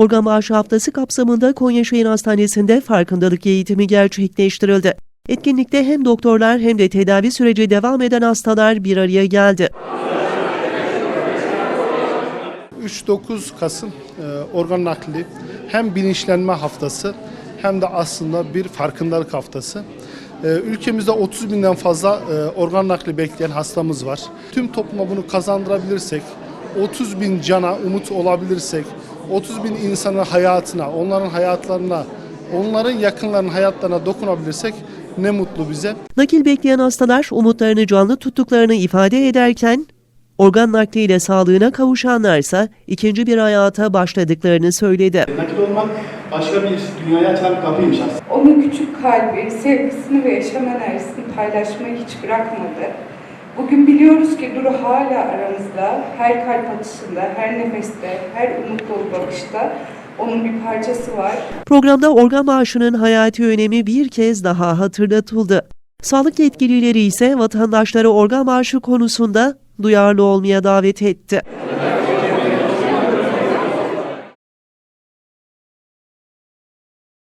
Organ bağışı haftası kapsamında Konya Şehir Hastanesi'nde farkındalık eğitimi gerçekleştirildi. Etkinlikte hem doktorlar hem de tedavi süreci devam eden hastalar bir araya geldi. 3-9 Kasım e, organ nakli hem bilinçlenme haftası hem de aslında bir farkındalık haftası. E, ülkemizde 30 binden fazla e, organ nakli bekleyen hastamız var. Tüm topluma bunu kazandırabilirsek, 30 bin cana umut olabilirsek, 30 bin insanın hayatına, onların hayatlarına, onların yakınlarının hayatlarına dokunabilirsek ne mutlu bize. Nakil bekleyen hastalar umutlarını canlı tuttuklarını ifade ederken, organ nakliyle sağlığına kavuşanlarsa ikinci bir hayata başladıklarını söyledi. Nakil olmak başka bir dünyaya açan bir kapıymış aslında. Onun küçük kalbi, sevgisini ve yaşam enerjisini paylaşmayı hiç bırakmadı. Bugün biliyoruz ki Duru hala aramızda, her kalp atışında, her nefeste, her umut dolu bakışta onun bir parçası var. Programda organ bağışının hayati önemi bir kez daha hatırlatıldı. Sağlık yetkilileri ise vatandaşları organ bağışı konusunda duyarlı olmaya davet etti.